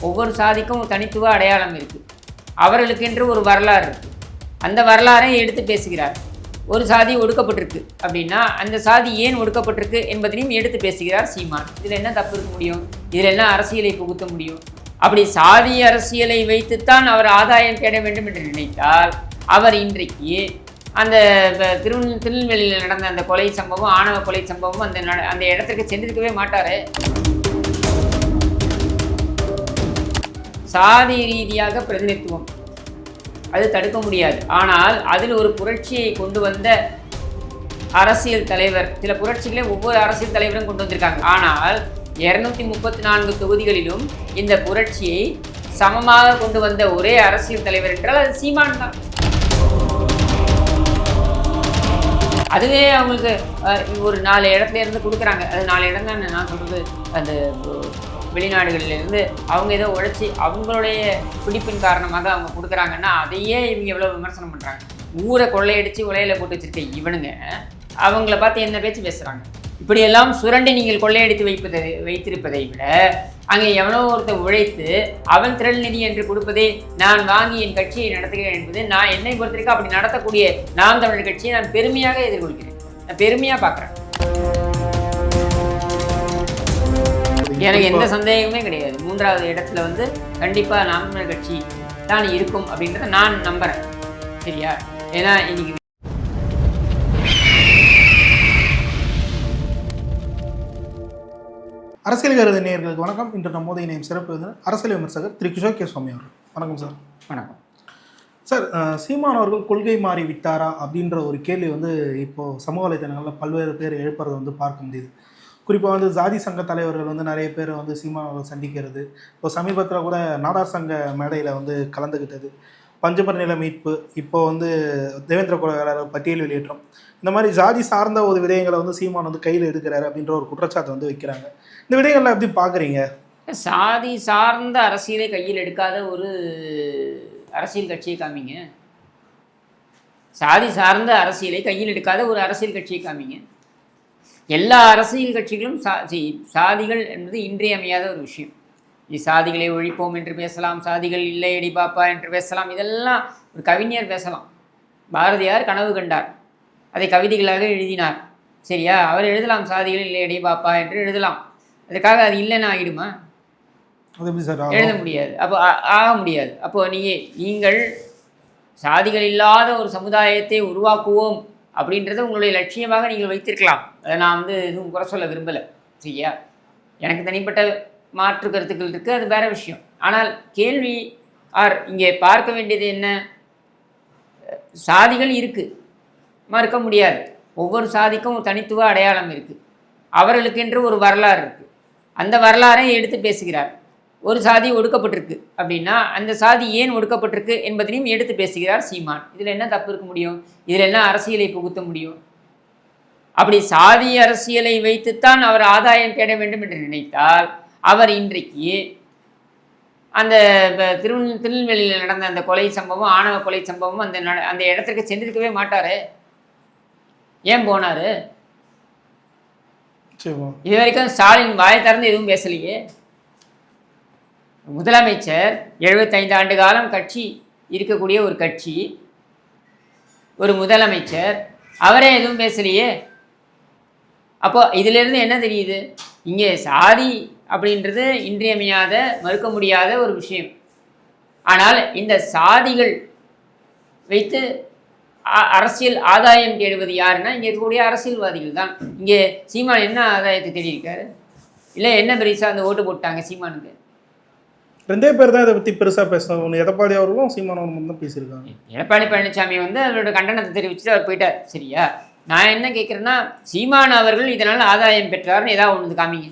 ஒவ்வொரு சாதிக்கும் தனித்துவ அடையாளம் இருக்குது அவர்களுக்கென்று ஒரு வரலாறு இருக்குது அந்த வரலாறை எடுத்து பேசுகிறார். ஒரு சாதி ஒடுக்கப்பட்டிருக்கு அப்படின்னா அந்த சாதி ஏன் ஒடுக்கப்பட்டிருக்கு என்பதனையும் எடுத்து பேசுகிறார் சீமான். இதில் என்ன தப்பு இருக்க முடியும்? இதில் என்ன அரசியலை புகுத்த முடியும்? அப்படி சாதி அரசியலை வைத்துத்தான் அவர் ஆதாயம் தேட வேண்டும் என்று நினைத்தால் அவர் இன்றைக்கு அந்த திரு திருநெல் திருநெல்வேலியில் நடந்த அந்த கொலை சம்பவம் ஆணவ கொலை சம்பவம் அந்த நட- அந்த இடத்திற்கு சென்றிருக்கவே மாட்டார். சாதி ரீதியாக பிரதிநிதித்துவம். அது தடுக்க முடியாது. ஆனால் அதில் ஒரு புரட்சியை கொண்டு வந்த அரசியல் தலைவர் சில புரட்சிகளை ஒவ்வொரு அரசியல் தலைவரும் கொண்டு வந்திருக்காங்க. ஆனால் இரநூத்தி முப்பத்தி நான்கு தொகுதிகளிலும் இந்த புரட்சியை சமமாக கொண்டு வந்த ஒரே அரசியல் தலைவர் என்றால் அது சீமான் தான். அதுவே அவங்களுக்கு ஒரு நாலு இடத்துல இருந்து கொடுக்குறாங்க. அது நாலு இடம் தான் நான் சொல்கிறது அந்த வெளிநாடுகளிலிருந்து அவங்க ஏதோ உழைச்சி அவங்களுடைய பிடிப்பின் காரணமாக அவங்க கொடுக்குறாங்கன்னா அதையே இவங்க எவ்வளோ விமர்சனம் பண்ணுறாங்க ஊரை கொள்ளையடித்து உலையில் போட்டு வச்சிருக்க இவனுங்க அவங்கள பார்த்து என்ன பேச்சு பேசுகிறாங்க இப்படியெல்லாம் சுரண்டி நீங்கள் கொள்ளையடித்து வைப்பதை வைத்திருப்பதை விட அங்கே எவனோ ஒருத்தன் உழைத்து அவன் திரள் நிதி என்று கொடுப்பதே நான் வாங்கி என் கட்சியை நடத்துகிறேன் என்பது நான் என்னை பொறுத்திருக்க அப்படி நடத்தக்கூடிய நாம் தமிழர் கட்சியை நான் பெருமையாக எதிர்கொள்கிறேன். நான் பெருமையாக பார்க்குறேன். எனக்கு எந்த சந்தேகமே கிடையாது. மூன்றாவது இடத்துல வந்து கண்டிப்பாக நாம் தமிழர் கட்சி தான் இருக்கும் அப்படின்றத நான் நம்புறேன். சரியா? ஏன்னா இன்னைக்கு அரசியல் கருது நேயர்களுக்கு வணக்கம். இன்று நம்மோது இணையம் சிறப்பு அரசியல் விமர்சகர் திரு கிஷோர் கே சுவாமி அவர்கள். வணக்கம் சார். வணக்கம். சார் சீமான் அவர்கள் கொள்கை மாறி விட்டாரா அப்படின்ற ஒரு கேள்வி வந்து இப்போ சமூக வலைத்தளங்களில் பல்வேறு பேர் எழுப்புறதை வந்து பார்க்க முடியுது. குறிப்பாக வந்து ஜாதி சங்க தலைவர்கள் வந்து நிறைய பேர் வந்து சீமான் சந்திக்கிறது. இப்போ சமீபத்தில் கூட நாடார் சங்க மேடையில் வந்து கலந்துக்கிட்டது பஞ்சமர் நில மீட்பு இப்போ வந்து தேவேந்திர குலகாரர் பட்டியல் வெளியேற்றம். இந்த மாதிரி ஜாதி சார்ந்த ஒரு விடயங்களை வந்து சீமான் வந்து கையில் எடுக்கிறாரு அப்படின்ற ஒரு குற்றச்சாட்டு வந்து வைக்கிறாங்க. இந்த விடயங்கள்லாம் எப்படி பார்க்குறீங்க சாதி சார்ந்த அரசியலை கையில் எடுக்காத ஒரு அரசியல் கட்சியை காமிங்க. சாதி சார்ந்த அரசியலை கையில் எடுக்காத ஒரு அரசியல் கட்சியை காமிங்க. எல்லா அரசியல் கட்சிகளும் சா சாதிகள் என்பது இன்றியமையாத ஒரு விஷயம். சாதிகளை ஒழிப்போம் என்று பேசலாம் சாதிகள் இல்லை அடி பாப்பா என்று பேசலாம் இதெல்லாம் ஒரு கவிஞர் பேசலாம். பாரதியார் கனவு கண்டார். அதை கவிதைகளாக எழுதினார். சரியா? அவர் எழுதலாம் சாதிகள் இல்லை அடி பாப்பா என்று எழுதலாம். அதுக்காக அது இல்லைன்னு ஆகிடுமா? எழுத முடியாது. அப்போ ஆக முடியாது. அப்போ நீங்கள் நீங்கள் சாதிகள் இல்லாத ஒரு சமுதாயத்தை உருவாக்குவோம். அப்படின்றத உங்களுடைய லட்சியமாக நீங்கள் வைத்திருக்கலாம். அதை நான் வந்து எதுவும் குறை சொல்ல விரும்பலை. சரியா? எனக்கு தனிப்பட்ட மாற்று கருத்துக்கள் இருக்குது அது வேற விஷயம். ஆனால் கேள்வி ஆர் இங்கே பார்க்க வேண்டியது என்ன? சாதிகள் இருக்குது மறுக்க முடியாது. ஒவ்வொரு சாதிக்கும் தனித்துவ அடையாளம் இருக்குது அவர்களுக்கென்று ஒரு வரலாறு இருக்குது அந்த வரலாறை எடுத்து பேசுகிறார். ஒரு சாதி ஒடுக்கப்பட்டிருக்கு அப்படின்னா அந்த சாதி ஏன் ஒடுக்கப்பட்டிருக்கு என்பதனையும் எடுத்து பேசுகிறார் சீமான். இதில் என்ன தப்பு இருக்க முடியும்? இதில் என்ன அரசியலை புகுத்த முடியும்? அப்படி சாதி அரசியலை வைத்துத்தான் அவர் ஆதாயம் தேட வேண்டும் என்று நினைத்தால் அவர் இன்றைக்கு அந்த திருநெல் திருநெல்வேலியில் நடந்த அந்த கொலை சம்பவம் ஆணவ கொலை சம்பவம் அந்த அந்த இடத்திற்கு சென்றிருக்கவே மாட்டாரு. ஏன் போனாரு? இது வரைக்கும் ஸ்டாலின் வாய் திறந்து எதுவும் பேசலையே. முதலமைச்சர் எழுபத்தைந்து ஆண்டு காலம் கட்சி இருக்கக்கூடிய ஒரு கட்சி ஒரு முதலமைச்சர் அவரே எதுவும் பேசலையே? அப்போ இதிலிருந்து என்ன தெரியுது? இங்கே சாதி அப்படின்றது இன்றியமையாத மறுக்க முடியாத ஒரு விஷயம். ஆனால் இந்த சாதிகள் வைத்து அ- அரசியல் ஆதாயம் தேடுவது யாருன்னா இங்கே இருக்கக்கூடிய அரசியல்வாதிகள் தான். இங்கே சீமான் என்ன ஆதாயத்தை தேடியிருக்காரு? இல்லை என்ன பெருசாக அந்த ஓட்டு போட்டாங்க சீமானுக்கு? ரெண்டே பேர் தான் இதை பற்றி பெருசாக பேசணும். ஒன்று எடப்பாடி அவர்களும் சீமான் அவர்களும் தான் பேசியிருக்காங்க. எடப்பாடி பழனிசாமி வந்து அவரோட கண்டனத்தை தெரிவிச்சுட்டு அவர் போயிட்டார். சரியா? நான் என்ன கேட்குறேன்னா சீமான் அவர்கள் இதனால் ஆதாயம் பெற்றார்னு ஏதாவது ஒன்று காமிங்க.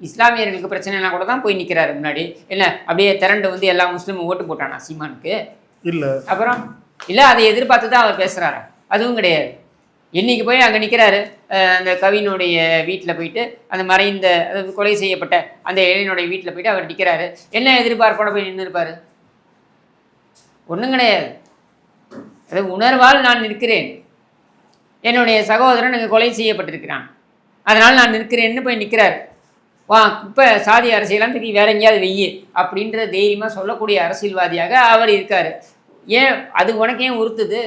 இஸ்லாமியர்களுக்கு பிரச்சனைனா கூட தான் போய் நிற்கிறாரு முன்னாடி. என்ன? அப்படியே திரண்டு வந்து எல்லா முஸ்லீமும் ஓட்டு போட்டானா சீமானுக்கு? இல்லை. அப்புறம்? இல்லை அதை எதிர்பார்த்து தான் அவர் பேசுகிறாரு அதுவும் கிடையாது. இன்னைக்கு போய் அங்கே நிற்கிறாரு அந்த கவினுடைய வீட்டில் போயிட்டு அந்த மறைந்த அதாவது கொலை செய்யப்பட்ட அந்த இளைஞனுடைய வீட்டில் போயிட்டு அவர் நிற்கிறாரு என்ன எதிர்பார்ப்போட போய் நின்று இருப்பாரு ஒன்றும் கிடையாது. அது உணர்வால் நான் நிற்கிறேன். என்னுடைய சகோதரன் அங்கே கொலை செய்யப்பட்டிருக்கிறான். அதனால் நான் நிற்கிறேன்னு போய் நிற்கிறார் வா இப்போ சாதி அரசியலாம் திருப்பி வேற எங்கேயாவது வெய்யு அப்படின்ற தைரியமாக சொல்லக்கூடிய அரசியல்வாதியாக அவர் இருக்கார். ஏன் அது உனக்கு ஏன் உறுத்துது?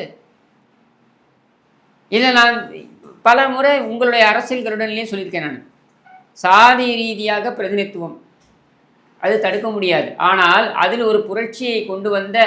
இல்லை நான் பல முறை உங்களுடைய அரசியல் கருடன்லேயும் சொல்லியிருக்கேன் நான். சாதி ரீதியாக பிரதிநிதித்துவம். அது தடுக்க முடியாது. ஆனால் அதில் ஒரு புரட்சியை கொண்டு வந்த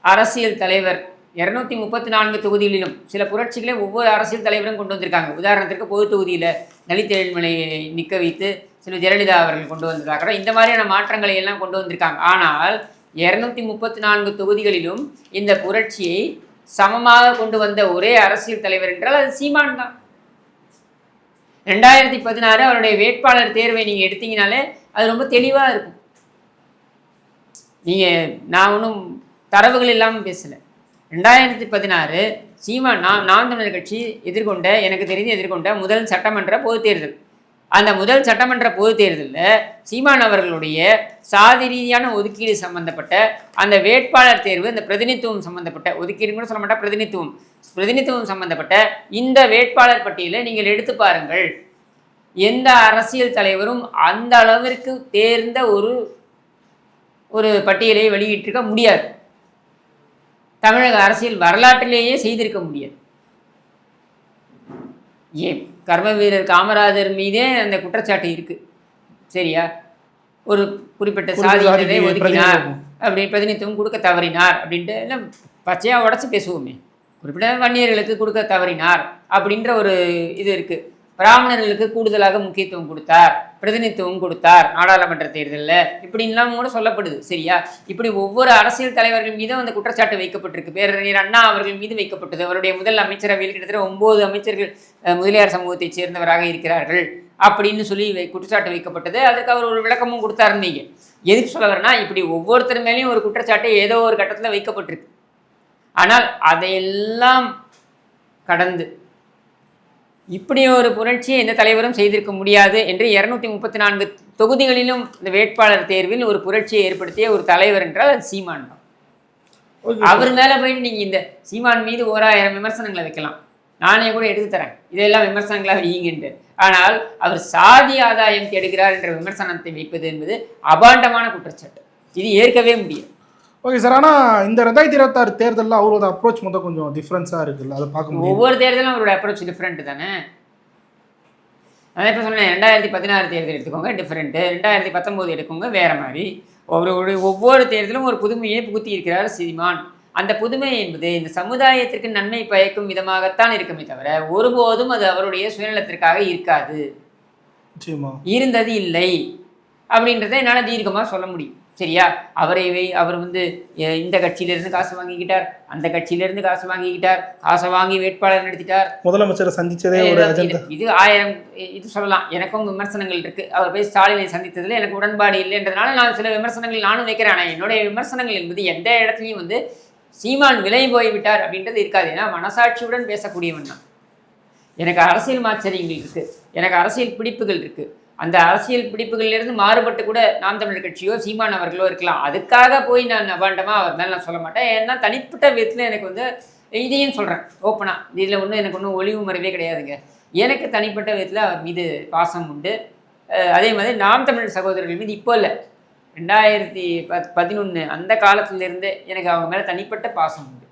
அரசியல் தலைவர் இரநூத்தி முப்பத்தி நான்கு தொகுதிகளிலும் சில புரட்சிகளை ஒவ்வொரு அரசியல் தலைவரும் கொண்டு வந்திருக்காங்க. உதாரணத்திற்கு பொது தொகுதியில் தலித் ஏழ்மலையை நிற்க வைத்து சில ஜெயலலிதா அவர்கள் கொண்டு வந்திருக்காங்க. இந்த மாதிரியான மாற்றங்களை எல்லாம் கொண்டு வந்திருக்காங்க. ஆனால் இரநூத்தி முப்பத்தி நான்கு தொகுதிகளிலும் இந்த புரட்சியை சமமாக கொண்டு வந்த ஒரே அரசியல் தலைவர் என்றால் அது சீமான் தான். ரெண்டாயிரத்தி பதினாறு அவருடைய வேட்பாளர் தேர்வை நீங்கள் எடுத்தீங்கனாலே அது ரொம்ப தெளிவாக இருக்கும். நீங்கள் நான் ஒன்றும் தரவுகள் இல்லாமல் பேசலை. ரெண்டாயிரத்தி பதினாறு சீமான் நான் நாம் தமிழர் கட்சி எதிர்கொண்ட எனக்கு தெரிந்து எதிர்கொண்ட முதல் சட்டமன்ற பொதுத் தேர்தல். அந்த முதல் சட்டமன்ற பொது தேர்தலில் சீமான் அவர்களுடைய சாதி ரீதியான ஒதுக்கீடு சம்பந்தப்பட்ட அந்த வேட்பாளர் தேர்வு அந்த பிரதிநிதித்துவம் சம்பந்தப்பட்ட ஒதுக்கீடுன்னு கூட சொல்ல மாட்டா பிரதிநிதித்துவம். பிரதிநிதித்துவம் சம்பந்தப்பட்ட இந்த வேட்பாளர் பட்டியலை நீங்கள் எடுத்து பாருங்கள். எந்த அரசியல் தலைவரும் அந்த அளவிற்கு தேர்ந்த ஒரு ஒரு பட்டியலை வெளியிட்டிருக்க முடியாது. தமிழக அரசியல் வரலாற்றிலேயே செய்திருக்க முடியாது. ஏன்? கர்ம வீரர் காமராஜர் மீதே அந்த குற்றச்சாட்டு இருக்கு. சரியா? ஒரு குறிப்பிட்ட சாதியினரை ஒதுக்கினார் பிரதிநிதித்துவம். அப்படி பிரதிநிதித்துவம் கொடுக்க தவறினார் அப்படின்ட்டு எல்லாம் பச்சையாக உடச்சி பேசுவோமே. குறிப்பிட்ட வன்னியர்களுக்கு கொடுக்க தவறினார் அப்படின்ற ஒரு இது இருக்கு. பிராமணர்களுக்கு கூடுதலாக முக்கியத்துவம் கொடுத்தார் பிரதிநிதித்துவம் கொடுத்தார் நாடாளுமன்ற தேர்தலில். இப்படின்லாம் கூட சொல்லப்படுது சரியா? இப்படி ஒவ்வொரு அரசியல் தலைவர்கள் மீதும் அந்த குற்றச்சாட்டு வைக்கப்பட்டிருக்கு. பேரறிஞர் அண்ணா அவர்கள் மீது வைக்கப்பட்டது. அவருடைய முதல் அமைச்சரவையில் கிட்டத்தட்ட ஒன்பது அமைச்சர்கள் முதலியார் சமூகத்தைச் சேர்ந்தவராக இருக்கிறார்கள் அப்படின்னு சொல்லி வை- குற்றச்சாட்டு வைக்கப்பட்டது. அதுக்கு அவர் ஒரு விளக்கமும் கொடுத்தாருந்தீங்க எதுக்கு சொல்ல வரேன்னா இப்படி ஒவ்வொருத்தர் மேலேயும் ஒரு குற்றச்சாட்டு ஏதோ ஒரு கட்டத்தில் வைக்கப்பட்டிருக்கு. ஆனால் அதையெல்லாம் கடந்து இப்படி ஒரு புரட்சியை எந்த தலைவரும் செய்திருக்க முடியாது என்று இருநூத்தி முப்பத்தி நான்கு தொகுதிகளிலும் இந்த வேட்பாளர் தேர்வில் ஒரு புரட்சியை ஏற்படுத்திய ஒரு தலைவர் என்றால் அது சீமான் தான். அவர் மேல போயிட்டு நீங்க இந்த சீமான் மீது ஓராயிரம் விமர்சனங்களை வைக்கலாம். நானே கூட எடுத்து தரேன். இதெல்லாம் விமர்சனங்களா வையுங்கன்ட்டு. ஆனால் அவர் சாதி ஆதாயம் தேடுகிறார் என்ற விமர்சனத்தை வைப்பது என்பது அபாண்டமான குற்றச்சாட்டு. இது ஏற்கவே முடியாது ஓகே சார் ஆனால் இந்த ரெண்டாயிரத்தி இருபத்தாறு தேர்தலில் அவரோட அப்ரோச் மொத்தம் கொஞ்சம் டிஃப்ரென்ஸாக இருக்குல்ல? அதை பார்க்க முடியும்? ஒவ்வொரு தேர்தலும் அவரோட அப்ரோச் டிஃப்ரெண்ட் தானே? அதான் இப்போ சொன்னேன் ரெண்டாயிரத்தி பதினாறு தேர்தல் எடுத்துக்கோங்க டிஃப்ரெண்ட்டு ரெண்டாயிரத்தி பத்தொம்போது எடுக்கோங்க வேற மாதிரி. ஒரு ஒவ்வொரு தேர்தலும் ஒரு புதுமையை புகுத்தி இருக்கிறார் சீமான். அந்த புதுமை என்பது இந்த சமுதாயத்திற்கு நன்மை பயக்கும் விதமாகத்தான் இருக்குமே தவிர ஒருபோதும் அது அவருடைய சுயநலத்திற்காக இருக்காது. இருந்தது இல்லை. அப்படின்றத என்னால் தீர்க்கமாக சொல்ல முடியும். சரியா? அவரை அவர் வந்து இந்த கட்சியிலிருந்து காசு வாங்கிக்கிட்டார் அந்த கட்சியிலிருந்து காசு வாங்கிக்கிட்டார் காசை வாங்கி வேட்பாளர் நடத்திட்டார். முதலமைச்சரை சந்திச்சதே இது- ஆயிரம் இது சொல்லலாம். எனக்கும் விமர்சனங்கள் இருக்கு. அவர் போய் ஸ்டாலினை சந்தித்ததுல எனக்கு உடன்பாடு இல்லைன்றதுனால நான் சில விமர்சனங்கள் நானும் வைக்கிறேன். ஆனால் என்னுடைய விமர்சனங்கள் என்பது எந்த இடத்துலையும் வந்து சீமான் விலை போய்விட்டார் அப்படின்றது இருக்காது. ஏன்னா மனசாட்சியுடன் பேசக்கூடியவன் தான் எனக்கு அரசியல் மாச்சரியங்கள் இருக்கு. எனக்கு அரசியல் பிடிப்புகள் இருக்கு. அந்த அரசியல் பிடிப்புகளிலிருந்து மாறுபட்டு கூட நாம் தமிழர் கட்சியோ சீமான் அவர்களோ இருக்கலாம். அதுக்காக போய் நான் அபாண்டமா அவர் மேலே நான் சொல்ல மாட்டேன். ஏன்னா தனிப்பட்ட விதத்தில் எனக்கு வந்து இதையும் சொல்கிறேன் ஓப்பனாக இதில் ஒன்றும் எனக்கு ஒன்றும் ஒளிவு மறைவே கிடையாதுங்க. எனக்கு தனிப்பட்ட விதத்தில் அவர் மீது பாசம் உண்டு. அதே மாதிரி நாம் தமிழ் சகோதரர்கள் மீது இப்போ இல்லை. ரெண்டாயிரத்தி பத் பதினொன்று அந்த காலத்திலிருந்தே எனக்கு அவங்க மேலே தனிப்பட்ட பாசம் உண்டு.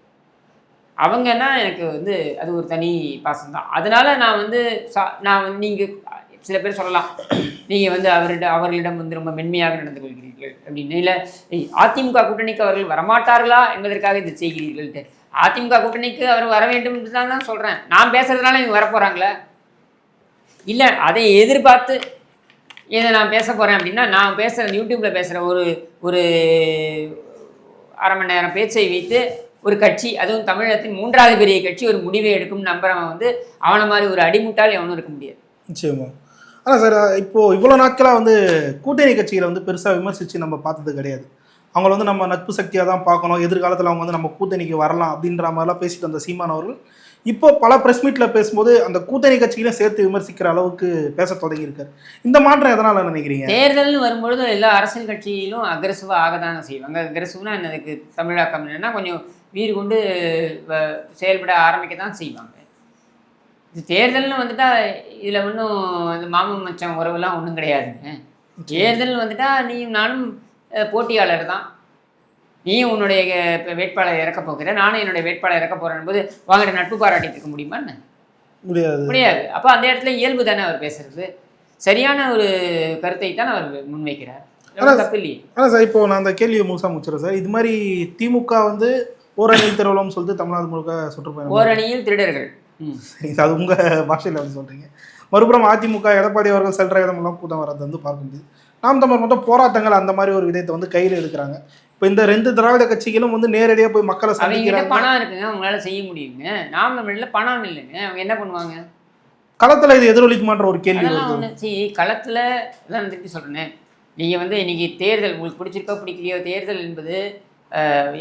அவங்கன்னா எனக்கு வந்து அது ஒரு தனி பாசம் தான் அதனால் நான் வந்து சா நான் வந்து நீங்கள் சில பேர் சொல்லலாம் நீங்கள் வந்து அவரிடம் அவர்களிடம் வந்து ரொம்ப மென்மையாக நடந்து கொள்கிறீர்கள் அப்படின்னு. இல்லை அதிமுக கூட்டணிக்கு அவர்கள் வரமாட்டார்களா என்பதற்காக இதை செய்கிறீர்கள்ட்டு. அதிமுக கூட்டணிக்கு அவர் வர வேண்டும் என்று தான் தான் சொல்கிறேன் நான் பேசுறதுனால இவங்க வரப்போகிறாங்களே இல்லை அதை எதிர்பார்த்து இதை நான் பேச போகிறேன் அப்படின்னா நான் பேசுகிற யூடியூப்பில் பேசுகிற ஒரு ஒரு அரை மணி நேரம் பேச்சை வைத்து ஒரு கட்சி அதுவும் தமிழகத்தின் மூன்றாவது பெரிய கட்சி ஒரு முடிவை எடுக்கும் நம்புறவன் வந்து அவனை மாதிரி ஒரு அடிமுட்டால் எவனும் இருக்க முடியாது. நிச்சயமா. ஆனால் சார் இப்போ இவ்வளோ நாட்களாக வந்து கூட்டணி கட்சிகளை வந்து பெருசாக விமர்சித்து நம்ம பார்த்தது கிடையாது. அவங்கள வந்து நம்ம நட்பு சக்தியாக தான் பார்க்கணும். எதிர்காலத்தில் அவங்க வந்து நம்ம கூட்டணிக்கு வரலாம் அப்படின்ற மாதிரிலாம் பேசிட்டு வந்த சீமான் அவர்கள் இப்போ பல ப்ரெஸ் மீட்டில் பேசும்போது அந்த கூட்டணி கட்சிகளையும் சேர்த்து விமர்சிக்கிற அளவுக்கு பேச தொடங்கியிருக்காரு. இந்த மாற்றம் எதனால் நினைக்கிறீங்க? தேர்தல்னு வரும்பொழுது எல்லா அரசியல் கட்சியிலும் அக்ரெசிவாக ஆக தாங்க செய்வாங்க. அக்ரெசிவ்னா என்னதுக்கு தமிழாக்கம் என்னன்னா கொஞ்சம் வீடு கொண்டு வ- செயல்பட ஆரம்பிக்க தான் செய்வாங்க. தேர்தல்னு வந்துட்டா இதில் ஒன்றும் இந்த மாமன் மச்சான் உறவுலாம் ஒன்றும் கிடையாதுங்க. தேர்தல் வந்துட்டா நீயும் நானும் போட்டியாளர் தான். நீயும் உன்னுடைய வேட்பாளர் இறக்க போகிற நானும் என்னுடைய வேட்பாளர் இறக்க போகிறேன் போது வாங்கிட்ட நட்பு பாராட்டிட்டு இருக்க முடியுமா என்ன? முடியாது. முடியாது. அப்போ அந்த இடத்துல இயல்பு தானே அவர் பேசுறது? சரியான ஒரு கருத்தை தான் அவர் முன்வைக்கிறார். ஆனா- தப்பு இல்லையே. ஆனால் சார் இப்போ நான் அந்த கேள்வியை முழுசாக முடிச்சிடறேன் சார். இது மாதிரி திமுக வந்து ஓரணியில் திருவள்ளம்னு சொல்லிட்டு தமிழ்நாடு முழுக்க சுற்றுப்பயணம் ஓரணியில் திருடர்கள். சரி, அது உங்கள் பாஷையில் வந்து சொல்கிறீங்க மறுபுறம் அதிமுக எடப்பாடி அவர்கள் செல்ற இடமெல்லாம் கூட்டம் வர்றது வந்து பார்க்க முடியுது. நாம் தமிழர் மட்டும் போராட்டங்கள் அந்த மாதிரி ஒரு விதத்தை வந்து கையில் எடுக்கிறாங்க. இப்போ இந்த ரெண்டு திராவிட கட்சிகளும் வந்து நேரடியாக போய் மக்களை சந்திக்கிறாங்க. பணம் இருக்குங்க அவங்களால செய்ய முடியுங்க. நாம் தமிழ்ல பணம் இல்லைங்க அவங்க என்ன பண்ணுவாங்க? களத்தில் இது எதிரொலிக்குமான்ற ஒரு கேள்வி சரி களத்தில் தான் திருப்பி சொல்கிறேன் நீங்கள் வந்து இன்னைக்கு தேர்தல் உங்களுக்கு பிடிச்சிருக்கோ பிடிக்கலையோ தேர்தல் என்பது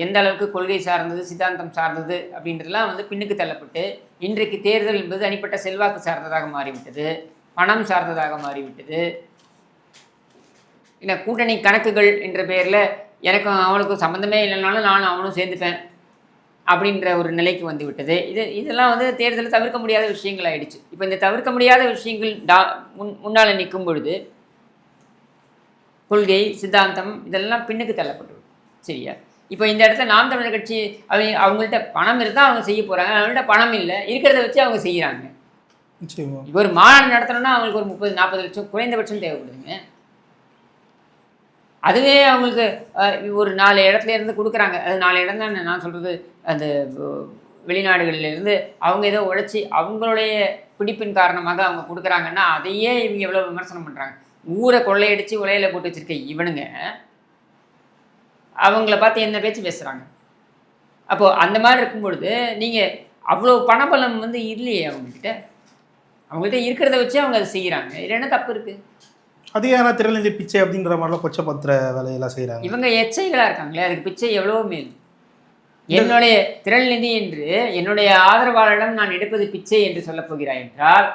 எந்த அளவுக்கு கொள்கை சார்ந்தது சித்தாந்தம் சார்ந்தது அப்படின்றதெல்லாம் வந்து பின்னுக்கு தள்ளப்பட்டு இன்றைக்கு தேர்தல் என்பது தனிப்பட்ட செல்வாக்கு சார்ந்ததாக மாறிவிட்டது பணம் சார்ந்ததாக மாறிவிட்டது. இல்லை கூட்டணி கணக்குகள் என்ற பெயரில் எனக்கும் அவனுக்கும் சம்மந்தமே இல்லைனாலும் நானும் அவனும் சேர்ந்துப்பேன் அப்படின்ற ஒரு நிலைக்கு வந்து விட்டது இது இதெல்லாம் வந்து தேர்தலில் தவிர்க்க முடியாத விஷயங்கள் ஆயிடுச்சு. இப்போ இந்த தவிர்க்க முடியாத விஷயங்கள் டா முன் முன்னால் நிற்கும் பொழுது கொள்கை சித்தாந்தம் இதெல்லாம் பின்னுக்கு தள்ளப்பட்டு சரியா? இப்போ இந்த இடத்துல நாம் தமிழர் கட்சி அவங்க அவங்கள்ட்ட பணம் இருந்தால் அவங்க செய்ய போகிறாங்க அவங்கள்ட்ட பணம் இல்லை இருக்கிறத வச்சு அவங்க செய்கிறாங்க இப்போ ஒரு மாநாடு நடத்தணும்னா அவங்களுக்கு ஒரு முப்பது நாற்பது லட்சம் குறைந்தபட்சம் தேவைப்படுதுங்க. அதுவே அவங்களுக்கு ஒரு நாலு இடத்துல இருந்து கொடுக்குறாங்க. அது நாலு இடம் தான் நான் சொல்கிறது அந்த அஹ், வெளிநாடுகள்ல இருந்து அவங்க ஏதோ உழைச்சி அவங்களுடைய பிடிப்பின் காரணமாக அவங்க கொடுக்குறாங்கன்னா அதையே இவங்க எவ்வளோ விமர்சனம் பண்ணுறாங்க ஊரை கொள்ளையடிச்சு உலையில போட்டு வச்சிருக்க இவனுங்க அவங்கள பார்த்து என்ன பேச்சு பேசுகிறாங்க அப்போது அந்த மாதிரி இருக்கும் பொழுது நீங்கள் அவ்வளோ பணபலம் வந்து இல்லையே அவங்கக்கிட்ட அவங்கள்ட்ட இருக்கிறத வச்சு அவங்க அதை செய்கிறாங்க இதில் என்ன தப்பு இருக்குது அதிகார திரளிந்தி பிச்சை அப்படின்ற மாதிரிலாம் கொச்சை பத்திர வேலையெல்லாம் செய்கிறாங்க இவங்க எச்சைகளாக இருக்காங்களே அதுக்கு பிச்சை எவ்வளவோ மேல் என்னுடைய திரள் நிதி என்று என்னுடைய ஆதரவாளரிடம் நான் எடுப்பது பிச்சை என்று சொல்லப் போகிறாய் என்றால்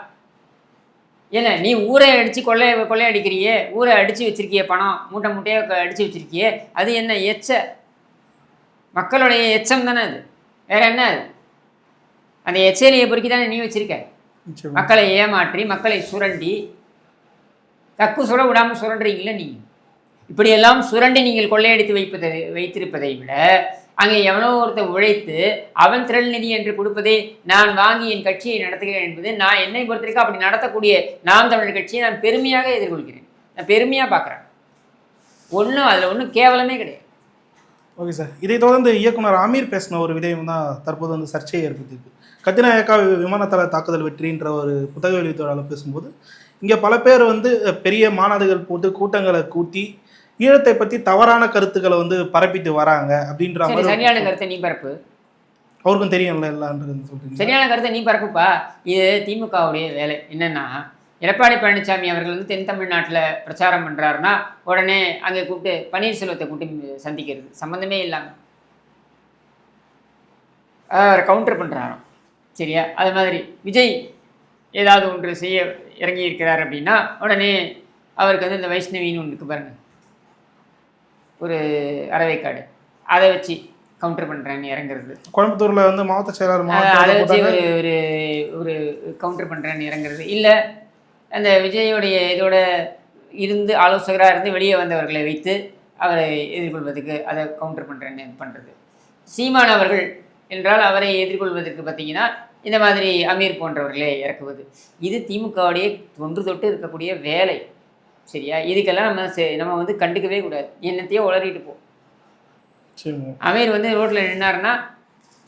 ஏன்னா நீ ஊரை அடித்து கொள்ளை கொள்ளையடிக்கிறியே? ஊரை அடித்து வச்சிருக்கிய பணம் மூட்டை மூட்டையாக அடித்து வச்சிருக்கியே? அது என்ன எச்ச? மக்களுடைய எச்சம் தானே அது. வேற என்ன அது? அந்த எச்சையிலையை பொறுக்கி தானே நீ வச்சிருக்க? மக்களை ஏமாற்றி மக்களை சுரண்டி தக்கு சுர விடாமல் சுரண்டுறீங்களே நீங்கள் இப்படியெல்லாம் சுரண்டி நீங்கள் கொள்ளையடித்து வைப்பதை வைத்திருப்பதை விட அங்கே எவனோ ஒருத்தன் உழைத்து அவன் திரள் நிதி என்று கொடுப்பதே நான் வாங்கி என் கட்சியை நடத்துகிறேன் என்பது நான் என்னை பொறுத்திருக்க அப்படி நடத்தக்கூடிய நாம் தமிழர் கட்சியை நான் பெருமையாக எதிர்கொள்கிறேன். நான் பெருமையாக பார்க்குறேன். ஒன்றும் அதில் ஒன்றும் கேவலமே கிடையாது. Okay sir. இதை தொடர்ந்து இயக்குனர் ஆமீர் பேசின ஒரு விடயம் தான் தற்போது வந்து சர்ச்சையை ஏற்படுத்தியிருக்கு. கத்திநாயக்கா விமானத்தள தாக்குதல் வெற்றின்ற ஒரு புத்தக வெளியீட்டாளர் பேசும்போது இங்கே பல பேர் வந்து பெரிய மாநாடுகள் போட்டு கூட்டங்களை கூட்டி ஈழத்தை பற்றி தவறான கருத்துக்களை வந்து பரப்பிட்டு வராங்க அப்படின்ற மாதிரி சரியான கருத்தை நீ பரப்பு. அவருக்கும் தெரியும்ல எல்லான்றது சொல்றீங்க. சரியான கருத்தை நீ பரப்புப்பா. இது திமுகவுடைய வேலை. என்னன்னா எடப்பாடி பழனிசாமி அவர்கள் வந்து தென் தமிழ்நாட்டில் பிரச்சாரம் பண்ணுறாருன்னா உடனே அங்கே கூப்பிட்டு பன்னீர்செல்வத்தை கூப்பிட்டு சந்திக்கிறது. சம்மந்தமே இல்லாமல் அவர் கவுண்டர் பண்ணுறாராம் சரியா? அது மாதிரி. விஜய் ஏதாவது ஒன்று செய்ய இறங்கி இருக்கிறார் அப்படின்னா உடனே அவருக்கு வந்து இந்த வைஷ்ணவின்னு ஒன்று இருக்கு பாருங்க. ஒரு அறவைக்காடு. அதை வச்சு கவுண்டர் பண்ணுறேன்னு இறங்குறது. கோயம்புத்தூர்ல வந்து மாவட்ட செயலாளர் அதை வச்சு. ஒரு ஒரு ஒரு கவுண்டர் பண்ணுறேன்னு இறங்குறது. இல்லை அந்த விஜயோடைய இதோட இருந்து ஆலோசகராக இருந்து வெளியே வந்தவர்களை வைத்து அவரை எதிர்கொள்வதற்கு அதை கவுண்டர் பண்ணுறேன்னு பண்ணுறது சீமான் அவர்கள் என்றால் அவரை எதிர்கொள்வதற்கு பார்த்தீங்கன்னா இந்த மாதிரி அமீர் போன்றவர்களை இறக்குவது. இது திமுகவுடைய தொன்று தொட்டு இருக்கக்கூடிய வேலை. சரியா? இதுக்கெல்லாம் நம்ம நம்ம வந்து கண்டுக்கவே கூடாது. என்னத்தையோ உளறிட்டு போ. அமீர் வந்து ரோட்டில் நின்னாருன்னா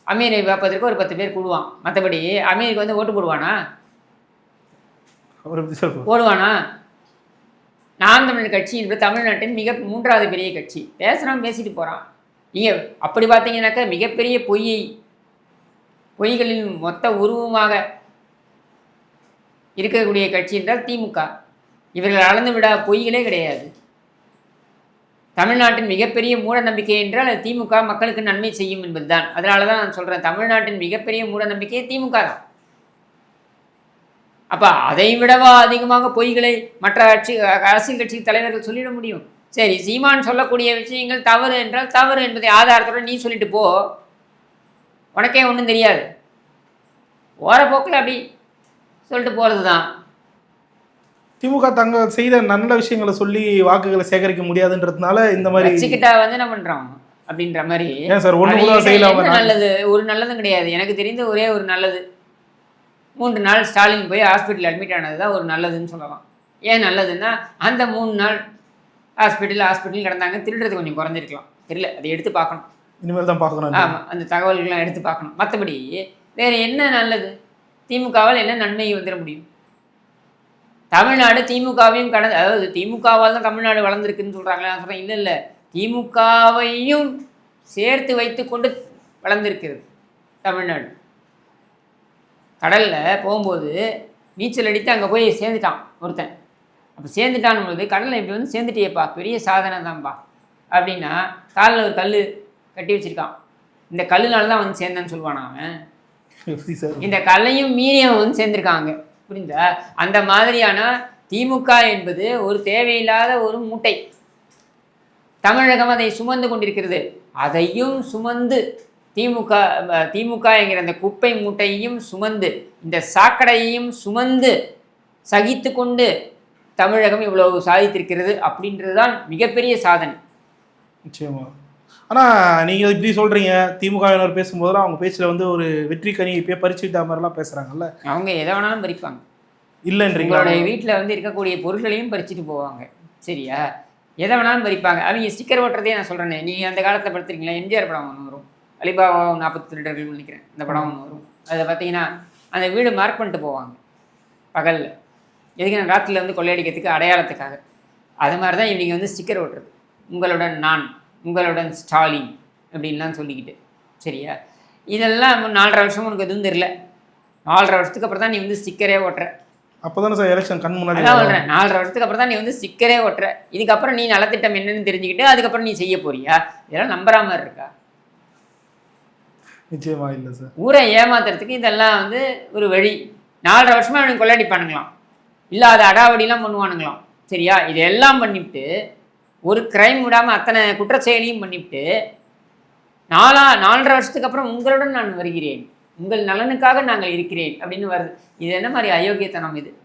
அமீரை பார்ப்பதற்கு ஒரு பத்து பேர் கூடுவான். மற்றபடி அமீருக்கு வந்து ஓட்டு போடுவானா. போடுவானா? நாம் தமிழர் கட்சி என்பது தமிழ்நாட்டின் மிக மூன்றாவது பெரிய கட்சி. பேசுகிறவன் பேசிட்டு போகிறான் நீங்கள் அப்படி பார்த்தீங்கன்னாக்கா மிகப்பெரிய பொய்யை பொய்களின் மொத்த உருவமாக இருக்கக்கூடிய கட்சி என்றால் திமுக இவர்கள் அளந்து விடா பொய்களே கிடையாது. தமிழ்நாட்டின் மிகப்பெரிய மூட நம்பிக்கை என்றால் அது திமுக மக்களுக்கு நன்மை செய்யும் என்பதுதான். அதனால தான் நான் சொல்கிறேன் தமிழ்நாட்டின் மிகப்பெரிய மூட நம்பிக்கையே திமுக தான். அப்போ அதை விடவா அதிகமாக பொய்களை மற்ற கட்சி அரசியல் கட்சி தலைவர்கள் சொல்லிட முடியும்? சரி சீமான் சொல்லக்கூடிய விஷயங்கள் தவறு என்றால் தவறு என்பதை ஆதாரத்தோட நீ சொல்லிட்டு போ. உனக்கே ஒன்றும் தெரியாது. ஓரப்போக்கில் அப்படி சொல்லிட்டு போகிறது தான் திமுக தங்க செய்த நல்ல விஷயங்களை சொல்லி வாக்குகளை சேகரிக்க முடியாதுன்றதுனால இந்த மாதிரி வந்து என்ன பண்ணுறோம் அப்படின்ற மாதிரி. ஏன் சார் செய்யலாம் என்ன நல்லது. ஒரு நல்லதும் கிடையாது. எனக்கு தெரிந்த ஒரே ஒரு நல்லது. மூன்று நாள் ஸ்டாலின் போய் ஹாஸ்பிட்டல் அட்மிட் ஆனது தான் ஒரு நல்லதுன்னு சொல்லலாம். ஏன் நல்லதுன்னா அந்த மூணு நாள் ஹாஸ்பிட்டல் ஹாஸ்பிட்டல் கிடந்தாங்க திருடுறது கொஞ்சம் குறைஞ்சிருக்கலாம். தெரியல. அதை எடுத்து பார்க்கணும். இனிமேல் தான் பார்க்கணும் ஆமாம் அந்த தகவல்கள்லாம் எடுத்து பார்க்கணும். மற்றபடி வேறு என்ன நல்லது? திமுகவால் என்ன நன்மை வந்துட முடியும்? தமிழ்நாடு திமுகவையும் கடந்து அதாவது திமுகவால் தான் தமிழ்நாடு வளர்ந்துருக்குன்னு சொல்கிறாங்களே நான் சொல்கிறேன் இல்லை இல்லை. திமுகவையும் சேர்த்து வைத்துக்கொண்டு வளர்ந்துருக்கிறது தமிழ்நாடு. கடலில் போகும்போது நீச்சல் அடித்து அங்கே போய் சேர்ந்துட்டான் ஒருத்தன். அப்போ சேர்ந்துட்டான் போது கடலில் இப்படி வந்து சேர்ந்துட்டியேப்பா பெரிய சாதனை தான்ப்பா அப்படின்னா காலில் ஒரு கல் கட்டி வச்சிருக்கான். இந்த கல்லுனால தான் வந்து சேர்ந்தேன்னு சொல்லுவான் அவன். இந்த கல்லையும் மீறி அவன் வந்து சேர்ந்துருக்காங்க. புரியுதா அந்த மாதிரியான திமுக என்பது ஒரு தேவையில்லாத ஒரு மூட்டை. தமிழகம் அதை சுமந்து கொண்டிருக்கிறது. அதையும் சுமந்து திமுக திமுக என்கிற அந்த குப்பை மூட்டையையும் சுமந்து இந்த சாக்கடையையும் சுமந்து சகித்து கொண்டு தமிழகம் இவ்வளவு சாதித்திருக்கிறது அப்படின்றது தான் மிகப்பெரிய சாதனை. நிச்சயமாக ஆனா நீங்க இப்படி சொல்றீங்க திமுகவினர் பேசும்போதெல்லாம் அவங்க பேச்சுல வந்து ஒரு வெற்றி கனி இப்பயே பறிச்சுக்கிட்ட மாதிரிலாம் பேசுறாங்கல்ல? அவங்க எதை வேணாலும் பறிப்பாங்க. இல்லைன்றீங்களா? வீட்டில் வந்து இருக்கக்கூடிய பொருட்களையும் பறிச்சுட்டு போவாங்க. சரியா? எதை வேணாலும் பறிப்பாங்க. அவங்க ஸ்டிக்கர் ஓட்டுறதே நான் சொல்கிறேனே நீங்கள் அந்த காலத்தில் படுத்துறீங்களா எம்ஜிஆர் படம் ஒன்று வரும். அலிபாபா நாற்பத்தி திருடர்கள் நினைக்கிறேன். இந்த படம் ஒன்று வரும். அதில் பார்த்தீங்கன்னா அந்த வீடு மார்க் பண்ணிட்டு போவாங்க. பகலில். எதுக்கு நான் ராத்திரியில் வந்து கொள்ளையடிக்கிறதுக்கு அடையாளத்துக்காக? அது மாதிரி தான் இவங்க வந்து ஸ்டிக்கர் ஓட்டுறது. உங்களுடன் நான். உங்களுடன் ஸ்டாலின் அப்படின்லாம் சொல்லிக்கிட்டு. சரியா? இதெல்லாம் நாலரை வருஷம் உனக்கு எதுவும் தெரியல. நாலரை வருஷத்துக்கு அப்புறம் தான் நீ வந்து ஸ்டிக்கரே ஓட்டுற. அப்பதானே சார் எலெக்ஷன் கண் முன்னாடி. சொல்றேன். நாலரை வருஷத்துக்கு அப்புறம் தான் நீ வந்து ஸ்டிக்கரே ஒட்டுற இதுக்கப்புறம் நீ நலத்திட்டம் என்னன்னு தெரிஞ்சுக்கிட்டு அதுக்கப்புறம் நீ செய்ய போறியா? இதெல்லாம் நம்புற மாதிரி இருக்கா? நிச்சயமா இல்லை சார் ஊரை ஏமாத்துறதுக்கு இதெல்லாம் வந்து ஒரு வழி. நாலரை வருஷமா அவனுக்கு கொள்ளாடிப்பானுங்களாம். இல்லாத அடாவடிலாம் பண்ணுவானுங்களாம். சரியா? இதெல்லாம் பண்ணிவிட்டு ஒரு கிரைம் விடாமல் அத்தனை செயலையும் பண்ணிவிட்டு நாலா நாலரை வருஷத்துக்கு அப்புறம் உங்களுடன் நான் வருகிறேன். உங்கள் நலனுக்காக நாங்கள் இருக்கிறேன் அப்படின்னு வருது. இது என்ன மாதிரி அயோக்கியத்தனம் இது?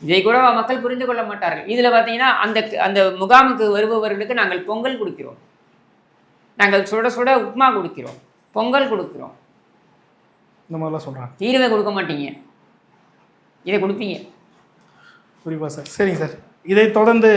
இதை கூட மக்கள் புரிந்து கொள்ள மாட்டார்கள். இதில் பார்த்தீங்கன்னா அந்த அந்த முகாமுக்கு வருபவர்களுக்கு நாங்கள் பொங்கல் கொடுக்கிறோம். நாங்கள் சுட சுட உப்மா கொடுக்கிறோம். பொங்கல் கொடுக்கிறோம். இந்த மாதிரிலாம் சொல்றாங்க. தீர்வை கொடுக்க மாட்டீங்க. இதை கொடுப்பீங்க. புரியுதா சார்? சரிங்க சார். இதை தொடர்ந்து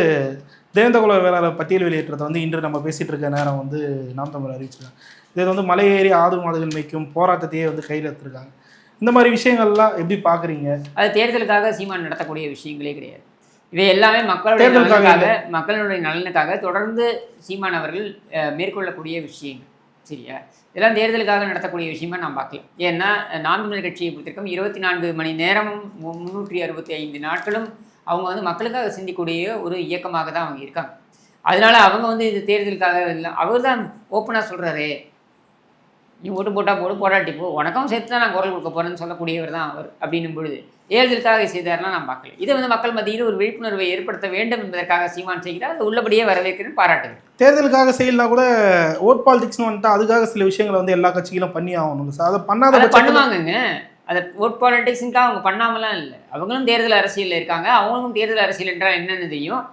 தேவேந்திரகுல வேளாளர் பட்டியல் வெளியேற்றத்தை வந்து இன்று நம்ம பேசிட்டு இருக்க நேரம் வந்து நாம் தமிழ் அறிவிச்சிருக்காங்க. இதை வந்து மலையேறி ஆடு மாடுகள் மேய்க்கும் போராட்டத்தையே வந்து கையில் எடுத்திருக்காங்க. இந்த மாதிரி விஷயங்கள்லாம் எப்படி பார்க்குறீங்க? அது தேர்தலுக்காக சீமான் நடத்தக்கூடிய விஷயங்களே கிடையாது. இவை எல்லாமே மக்களுடைய நலனுக்காக மக்களுடைய நலனுக்காக தொடர்ந்து சீமான் அவர்கள் மேற்கொள்ளக்கூடிய விஷயங்கள். சரியா? இதெல்லாம் தேர்தலுக்காக நடத்தக்கூடிய விஷயமா நான் பார்க்கல ஏன்னா நாம் தமிழர் கட்சியை பொறுத்திருக்கும் இருபத்தி நான்கு மணி நேரமும் மு- முந்நூற்றி அறுபத்தி ஐந்து நாட்களும் அவங்க வந்து மக்களுக்காக சிந்திக்கூடிய ஒரு இயக்கமாக தான் அவங்க இருக்காங்க. அதனால அவங்க வந்து இது தேர்தலுக்காக இல்லை அவர் தான் ஓப்பனாக சொல்கிறாரே நீ ஓட்டு போட்டால் போடு போராட்டி போ. உனக்கும் சேர்த்து தான் நான் குரல் கொடுக்க போகிறேன்னு சொல்லக்கூடியவர் தான் அவர் அப்படின்னும் பொழுது தேர்தலுக்காக செய்தார்லாம் நான் பார்க்கல. இதை வந்து மக்கள் மத்தியில் ஒரு விழிப்புணர்வை ஏற்படுத்த வேண்டும் என்பதற்காக சீமான் செய்கிறார். அது உள்ளபடியே வரவேற்கிறேன் பாராட்டுகிறேன். தேர்தலுக்காக செய்யலாம் கூட ஓட் பாலிடிக்ஸ்னு வந்துட்டு அதுக்காக சில விஷயங்களை வந்து எல்லா கட்சிகளும் பண்ணி ஆகணும் சார். அதை பண்ணாத பண்ணுவாங்கங்க. அதை ஓட் பாலிட்டிக்ஸுக்காக அவங்க பண்ணாமலாம் இல்லை. அவங்களும் தேர்தல் அரசியலில் இருக்காங்க. அவங்களுக்கும் தேர்தல் அரசியல் என்றால் என்னன்னு தெரியும்.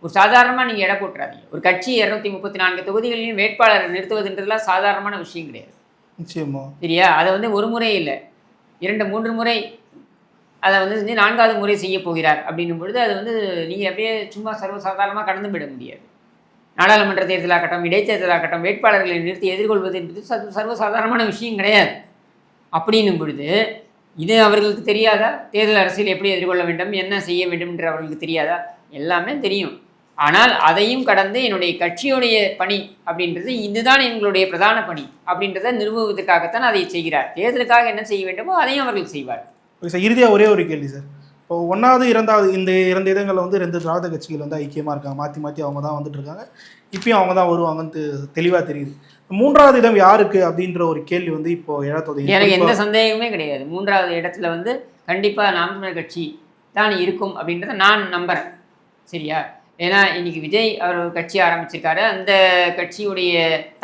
ஒரு சாதாரணமாக நீங்கள் எடை போட்டுறாதீங்க. ஒரு கட்சி இரநூத்தி முப்பத்தி நான்கு தொகுதிகளிலும் வேட்பாளரை நிறுத்துவதுன்றதுலாம் சாதாரணமான விஷயம் கிடையாது. நிச்சயமா. சரியா? அதை வந்து ஒரு முறை இல்லை. இரண்டு மூன்று முறை அதை வந்து செஞ்சு நான்காவது முறை செய்ய போகிறார் அப்படின்னும் பொழுது அது வந்து நீங்கள் அப்படியே சும்மா சர்வசாதாரணமாக கடந்து விட முடியாது. நாடாளுமன்ற தேர்தலாகட்டும் இடைத்தேர்தலாகட்டும் வேட்பாளர்களை நிறுத்தி எதிர்கொள்வது என்பது சர்வ சர்வசாதாரணமான விஷயம் கிடையாது. அப்படின்னும் பொழுது இது அவர்களுக்கு தெரியாதா? தேர்தல் அரசியல் எப்படி எதிர்கொள்ள வேண்டும்? என்ன செய்ய வேண்டும் என்று அவர்களுக்கு தெரியாதா? எல்லாமே தெரியும். ஆனால் அதையும் கடந்து என்னுடைய கட்சியுடைய பணி அப்படின்றது இதுதான் எங்களுடைய பிரதான பணி அப்படின்றத நிறுவுவதற்காகத்தான் அதை செய்கிறார். தேர்தலுக்காக என்ன செய்ய வேண்டுமோ அதையும் அவர்கள் செய்வார் ஓகே சார் இறுதியாக ஒரே ஒரு கேள்வி சார். இப்போ ஒன்றாவது இரண்டாவது இந்த இரண்டு இடங்களில் வந்து ரெண்டு திராவிட கட்சிகள் வந்து ஐக்கியமாக இருக்காங்க. மாற்றி மாற்றி அவங்க தான் வந்துட்டு இருக்காங்க. இப்பயும் அவங்க தான் வருவாங்கன்னு தெளிவாக தெரியுது. மூன்றாவது இடம் யாருக்கு அப்படின்ற ஒரு கேள்வி வந்து இப்போ எழத்தொகை எனக்கு எந்த சந்தேகமே கிடையாது. மூன்றாவது இடத்துல வந்து கண்டிப்பாக நாம் தமிழர் கட்சி தான் இருக்கும் அப்படின்றத நான் நம்புகிறேன் சரியா? ஏன்னா இன்னைக்கு விஜய் அவர் ஒரு கட்சி ஆரம்பிச்சிருக்காரு. அந்த கட்சியுடைய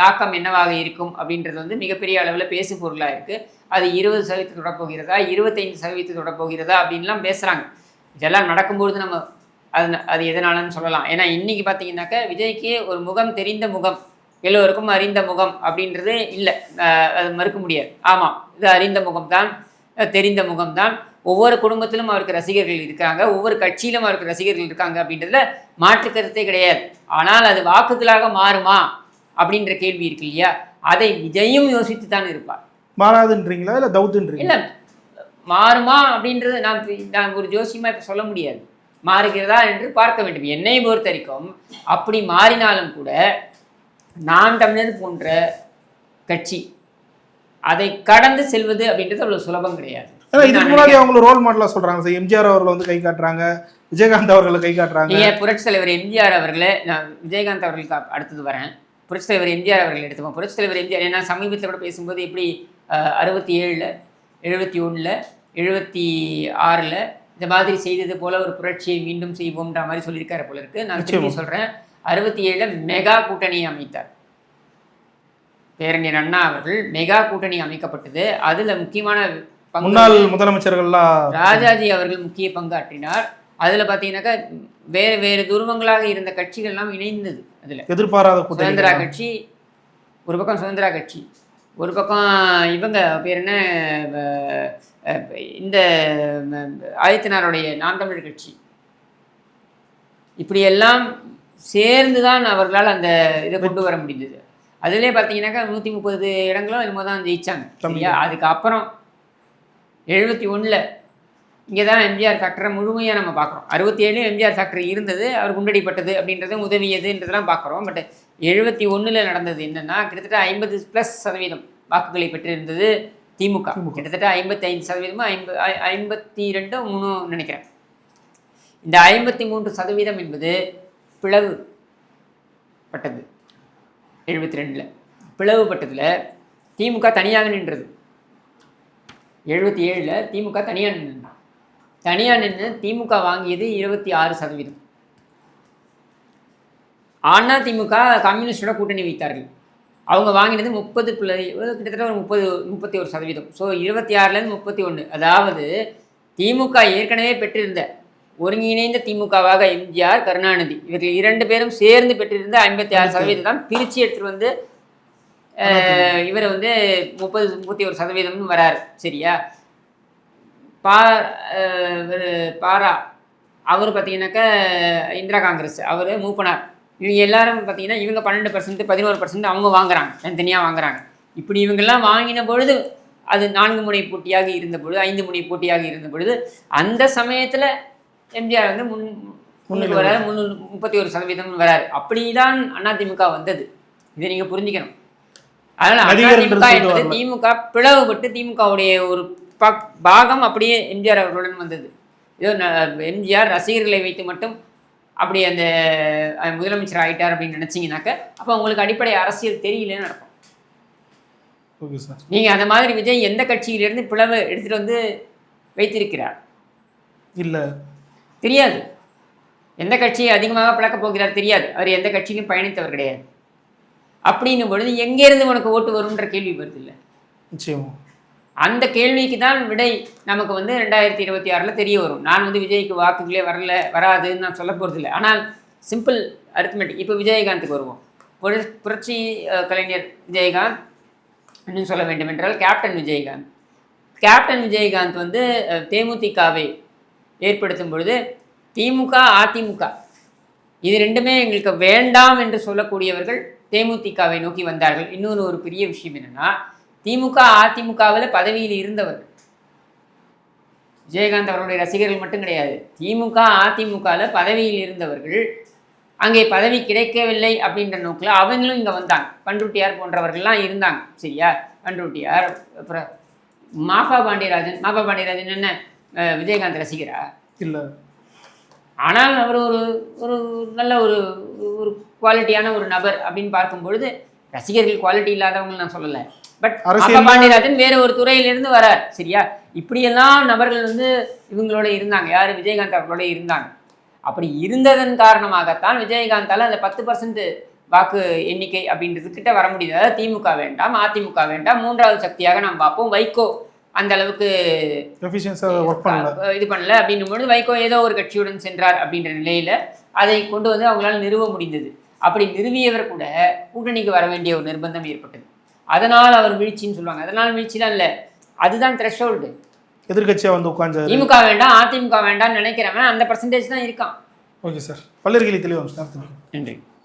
தாக்கம் என்னவாக இருக்கும் அப்படின்றது வந்து மிகப்பெரிய அளவில் பேசு பொருளாக இருக்குது அது இருபது சதவீதத்தை தொடப்போகிறதா? இருபத்தைந்து சதவீதத்தை தொடப்போகிறதா? அப்படின்லாம் பேசுகிறாங்க இதெல்லாம் நடக்கும்பொழுது நம்ம அது அது எதனாலன்னு சொல்லலாம். ஏன்னா இன்னைக்கு பார்த்தீங்கன்னாக்கா விஜய்க்கு ஒரு முகம் தெரிந்த முகம். எல்லோருக்கும் அறிந்த முகம் அப்படின்றது இல்லை. அது மறுக்க முடியாது. ஆமாம் இது அறிந்த முகம்தான் தெரிந்த முகம்தான். ஒவ்வொரு குடும்பத்திலும் அவருக்கு ரசிகர்கள் இருக்காங்க ஒவ்வொரு கட்சியிலும் அவருக்கு ரசிகர்கள் இருக்காங்க அப்படின்றதுல மாற்று கருத்தே கிடையாது. ஆனால் அது வாக்குகளாக மாறுமா அப்படின்ற கேள்வி இருக்கு இல்லையா? அதை விஜயும் யோசித்து தான் இருப்பார். மாறாதுன்றீங்களா இல்லை தவுத்துன்றீங்களா? இல்லை மாறுமா அப்படின்றது நான் நான் ஒரு ஜோசியமாக இப்போ சொல்ல முடியாது. மாறுகிறதா என்று பார்க்க வேண்டும். என்னை பொறுத்த வரைக்கும் அப்படி மாறினாலும் கூட நாம் தமிழர் போன்ற கட்சி. அதை கடந்து செல்வது அப்படின்றது அவ்வளவு சுலபம் கிடையாது. இதுக்கு முன்னாடி அவங்கள ரோல் மாடலாக சொல்றாங்க. சார் எம்ஜிஆர் அவர்களை வந்து கை காட்டுறாங்க விஜயகாந்த் அவர்களை கை காட்டுறாங்க. புரட்சி தலைவர் எம்ஜிஆர் அவர்களே நான் விஜயகாந்த் அவர்களுக்கு அடுத்தது வரேன். புரட்சி தலைவர் எம்ஜிஆர் அவர்கள் எடுத்துப்போம். புரட்சி தலைவர் எம்ஜிஆர் ஏன்னா சமீபத்தில் கூட பேசும்போது எப்படி அறுபத்தி ஏழில் எழுபத்தி ஒன்றில் எழுபத்தி ஆறில் இந்த மாதிரி செய்தது போல ஒரு புரட்சியை மீண்டும் செய்வோம்ன்ற மாதிரி சொல்லியிருக்காரு போல இருக்கு. நான் திருப்பி நிச்சயமா. அறுபத்தி ஏழில் மெகா கூட்டணியை அமைத்தார். பேரறிஞர் அண்ணா அவர்கள் மெகா கூட்டணி அமைக்கப்பட்டது. அதுல முக்கியமான முன்னாள் முதலமைச்சர்கள்லாம் ராஜாஜி அவர்கள் முக்கிய பங்காற்றினார். அதுல பாத்தீங்கன்னாக்கா வேறு வேறு துருவங்களாக இருந்த கட்சிகள் எல்லாம் இணைந்தது அதுல. எதிர்பாராத சுதந்திரா கூட்டணி கட்சி ஒரு பக்கம் சுதந்திரா கட்சி ஒரு பக்கம் இவங்க பேர் என்ன இந்த ஆதித்தனாருடைய நாம் தமிழர் கட்சி. இப்படியெல்லாம் சேர்ந்து தான் அவர்களால் அந்த இதை கொண்டு வர முடிந்தது அதிலே பார்த்தீங்கன்னாக்கா நூற்றி முப்பது இடங்களும் என்னமோ தான் ஜெயிச்சாங்க சரியா? அதுக்கப்புறம் எழுபத்தி ஒன்றில் இங்கே தான் எம்ஜிஆர் ஃபேக்டரை முழுமையாக நம்ம பார்க்குறோம். அறுபத்தி ஏழு எம்ஜிஆர் ஃபேக்டரி இருந்தது அவர் குண்டடிப்பட்டது அப்படின்றது உதவியதுன்றதெல்லாம் பார்க்குறோம். பட் எழுபத்தி ஒன்றில் நடந்தது என்னென்னா கிட்டத்தட்ட ஐம்பது ப்ளஸ் சதவீதம் வாக்குகளை பெற்றிருந்தது திமுக. கிட்டத்தட்ட ஐம்பத்தைந்து சதவீதமும் ஐம்ப ஐம்பத்தி ரெண்டு மூணு நினைக்கிறேன். இந்த ஐம்பத்தி மூன்று சதவீதம் என்பது பிளவு பட்டது எழுபத்தி ரெண்டில் பிளவு பட்டத்தில் திமுக தனியாக நின்றது. எழுபத்தி ஏழில் திமுக தனியாக நின்று தனியாக நின்று திமுக வாங்கியது இருபத்தி ஆறு சதவீதம். ஆனால் திமுக கம்யூனிஸ்டோட கூட்டணி வைத்தார்கள். அவங்க வாங்கினது முப்பது பிள்ளை கிட்டத்தட்ட ஒரு முப்பது முப்பத்தி ஒரு சதவீதம். ஸோ இருபத்தி ஆறுலேருந்து முப்பத்தி ஒன்று அதாவது திமுக ஏற்கனவே பெற்றிருந்த ஒருங்கிணைந்த திமுகவாக எம்ஜிஆர் கருணாநிதி. இவர்கள் இரண்டு பேரும் சேர்ந்து பெற்றிருந்த ஐம்பத்தி ஆறு சதவீதம் தான் பிரித்து எடுத்துகிட்டு வந்து இவரை இவர் வந்து முப்பது முப்பத்தி ஒரு சதவீதம்னு வராரு. சரியா? பா பாரா அவர் பார்த்தீங்கன்னாக்கா இந்திரா காங்கிரஸ் அவர் மூப்பனார். இவங்க எல்லாரும் பார்த்தீங்கன்னா இவங்க பன்னெண்டு பர்சன்ட் பதினோரு பர்சன்ட் அவங்க வாங்குறாங்க தனித்தனியாக வாங்குறாங்க. இப்படி இவங்கெல்லாம் வாங்கின பொழுது அது நான்கு முனை போட்டியாக இருந்த பொழுது ஐந்து முனை போட்டியாக இருந்த பொழுது அந்த சமயத்தில் எம்ஜிஆர் வந்து முன் முன்னுக்கு வராரு. முன்னூறு முப்பத்தி ஒரு சதவீதம் வராரு. அப்படிதான் அதிமுக வந்தது. இதை நீங்கள் புரிஞ்சுக்கணும். அதனால அதிமுக என்பது. திமுக பிளவுபட்டு திமுகவுடைய ஒரு பக் பாகம் அப்படியே எம்ஜிஆர் அவர்களுடன் வந்தது. ஏதோ எம்ஜிஆர் ரசிகர்களை வைத்து மட்டும் அப்படி அந்த முதலமைச்சர் ஆயிட்டார் அப்படின்னு நினைச்சீங்கன்னாக்க அப்போ உங்களுக்கு அடிப்படை அரசியல் தெரியலன்னு நடக்கும் ஓகே சார். நீங்கள் அந்த மாதிரி விஜய் எந்த கட்சியிலிருந்து பிளவு எடுத்துகிட்டு வந்து வைத்திருக்கிறார்? இல்லை. தெரியாது. எந்த கட்சியை அதிகமாக பிளக்கப் போகிறார் தெரியாது. அவர் எந்த கட்சியிலும் பயணித்தவர் கிடையாது. அப்படின்னும் பொழுது எங்கேருந்து உனக்கு ஓட்டு வரும்ன்ற கேள்வி வருது இல்லை? நிச்சயமா. அந்த கேள்விக்கு தான் விடை நமக்கு வந்து ரெண்டாயிரத்தி இருபத்தி ஆறில் தெரிய வரும். நான் வந்து விஜய்க்கு வாக்குகளே வரல வராதுன்னு நான் சொல்ல போகிறதில்ல ஆனால் சிம்பிள் அரித்மெட்டிக் இப்போ விஜயகாந்துக்கு வருவோம். புர புரட்சி அஹ், கலைஞர் விஜயகாந்த் இன்னும் சொல்ல வேண்டும் என்றால் கேப்டன் விஜயகாந்த். கேப்டன் விஜயகாந்த் வந்து தேமுதிகவை ஏற்படுத்தும் பொழுது திமுக அதிமுக இது ரெண்டுமே எங்களுக்கு வேண்டாம் என்று சொல்லக்கூடியவர்கள் தேமுதிகவை நோக்கி வந்தார்கள். இன்னொரு ஒரு பெரிய விஷயம் என்னென்னா திமுக அதிமுகவில் பதவியில் இருந்தவர்கள் விஜயகாந்த் அவர்களுடைய ரசிகர்கள் மட்டும் கிடையாது. திமுக அதிமுகவில் பதவியில் இருந்தவர்கள் அங்கே பதவி கிடைக்கவில்லை அப்படின்ற நோக்கில் அவங்களும் இங்கே வந்தாங்க. பண்ருட்டியார் போன்றவர்கள்லாம் இருந்தாங்க. சரியா? பண்ருட்டியார் அப்புறம் மாஃபா பாண்டியராஜன். மாஃபா பாண்டியராஜன் என்ன? விஜயகாந்த் ரசிகரா? இல்லை. ஆனால் அவர் ஒரு ஒரு நல்ல ஒரு ஒரு குவாலிட்டியான ஒரு நபர் அப்படின்னு பார்க்கும் பொழுது ரசிகர்கள் குவாலிட்டி இல்லாதவங்க நான் சொல்லலை. பட் பாண்டியராஜன் வேற ஒரு துறையிலிருந்து வரார் சரியா? இப்படியெல்லாம் நபர்கள் வந்து இவங்களோட இருந்தாங்க. யார்? விஜயகாந்த் அவர்களோட இருந்தாங்க. அப்படி இருந்ததன் காரணமாகத்தான் விஜயகாந்தால அந்த பத்து பர்சன்ட் வாக்கு எண்ணிக்கை அப்படின்றது கிட்ட வர முடியுது. திமுக வேண்டாம் அதிமுக வேண்டாம் மூன்றாவது சக்தியாக நாம் பார்ப்போம். வைகோ அந்த அளவுக்கு இது பண்ணல. அப்படின்னும் பொழுது வைகோ ஏதோ ஒரு கட்சியுடன் சென்றார் அப்படின்ற நிலையில அதை கொண்டு வந்து அவங்களால நிறுவ முடிந்தது. அப்படி நிறுவியவர் கூட கூட்டணிக்கு வர வேண்டிய ஒரு நிர்பந்தம் ஏற்பட்டது. அதனால் அவர் வீழ்ச்சின்னு சொல்லுவாங்க. அதனால் வீழ்ச்சிலாம் இல்லை. அதுதான் த்ரெஷோல்டு எதிர்க்கட்சியாக வந்து உட்காந்து திமுக வேண்டாம் அதிமுக வேண்டாம்னு நினைக்கிறவன் அந்த பர்சன்டேஜ் தான் இருக்கான். ஓகே சார் பல்லர்கிளி தெளிவாக நன்றி.